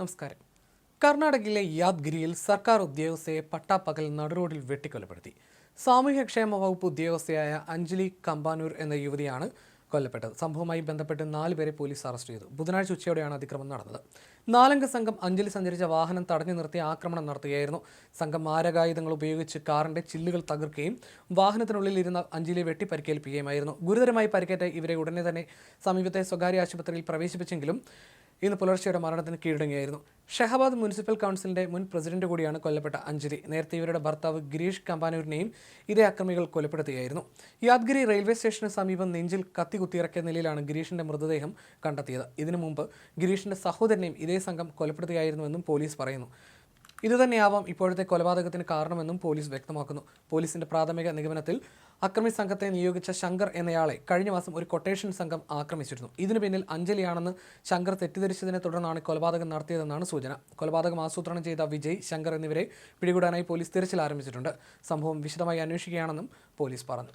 നമസ്കാരം. കർണാടകയിലെ യാദ്ഗിരിയിൽ സർക്കാർ ഉദ്യോഗസ്ഥയെ പട്ടാപ്പകൽ നടുറോഡിൽ വെട്ടിക്കൊലപ്പെടുത്തി. സാമൂഹ്യക്ഷേമ വകുപ്പ് ഉദ്യോഗസ്ഥയായ അഞ്ജലി കമ്പാനൂർ എന്ന യുവതിയാണ് കൊല്ലപ്പെട്ടത്. സംഭവവുമായി ബന്ധപ്പെട്ട് നാല് പേരെ പോലീസ് അറസ്റ്റ് ചെയ്തു. ബുധനാഴ്ച ഉച്ചയോടെയാണ് അതിക്രമം നടന്നത്. നാലംഗ സംഘം അഞ്ജലി സഞ്ചരിച്ച വാഹനം തടഞ്ഞു നിർത്തി ആക്രമണം നടത്തുകയായിരുന്നു. സംഘം മാരകായുധങ്ങൾ ഉപയോഗിച്ച് കാറിന്റെ ചില്ലുകൾ തകർക്കുകയും വാഹനത്തിനുള്ളിൽ ഇരുന്ന അഞ്ജലിയെ വെട്ടി പരിക്കേൽപ്പിക്കുകയുമായിരുന്നു ഗുരുതരമായി പരിക്കേറ്റ ഇവരെ ഉടനെ തന്നെ സമീപത്തെ സ്വകാര്യ ആശുപത്രിയിൽ പ്രവേശിപ്പിച്ചെങ്കിലും ഇന്ന് പുലർച്ചെയുടെ മരണത്തിന് കീഴടങ്ങിയായിരുന്നു. ഷെഹബാദ് മുനിസിപ്പൽ കൗൺസിലിന്റെ മുൻ പ്രസിഡന്റ് കൂടിയാണ് കൊല്ലപ്പെട്ട അഞ്ജലി. നേരത്തെ ഇവരുടെ ഭർത്താവ് ഗിരീഷ് കമ്പാനൂരിനെയും ഇതേ അക്രമികൾ കൊലപ്പെടുത്തുകയായിരുന്നു. യാദ്ഗിരി റെയിൽവേ സ്റ്റേഷന് സമീപം നെഞ്ചിൽ കത്തി കുത്തിയിറക്കിയ നിലയിലാണ് ഗിരീഷിന്റെ മൃതദേഹം കണ്ടെത്തിയത്. ഇതിനു മുമ്പ് ഗിരീഷിന്റെ സഹോദരനെയും ഇതേ സംഘം കൊലപ്പെടുത്തുകയായിരുന്നുവെന്നും പോലീസ് പറയുന്നു. ഇതുതന്നെയാവാം ഇപ്പോഴത്തെ കൊലപാതകത്തിന് കാരണമെന്നും പോലീസ് വ്യക്തമാക്കുന്നു. പോലീസിന്റെ പ്രാഥമിക നിഗമനത്തിൽ അക്രമി സംഘത്തെ നിയോഗിച്ച ശങ്കർ എന്നയാളെ കഴിഞ്ഞ മാസം ഒരു കൊട്ടേഷൻ സംഘം ആക്രമിച്ചിരുന്നു. ഇതിനു പിന്നിൽ അഞ്ജലിയാണെന്ന് ശങ്കർ തെറ്റിദ്ധരിച്ചതിനെ തുടർന്നാണ് കൊലപാതകം നടത്തിയതെന്നാണ് സൂചന. കൊലപാതകം ആസൂത്രണം ചെയ്ത വിജയ് ശങ്കർ എന്നിവരെ പിടികൂടാനായി പോലീസ് തിരച്ചിൽ ആരംഭിച്ചിട്ടുണ്ട്. സംഭവം വിശദമായി അന്വേഷിക്കുകയാണെന്നും പോലീസ് പറഞ്ഞു.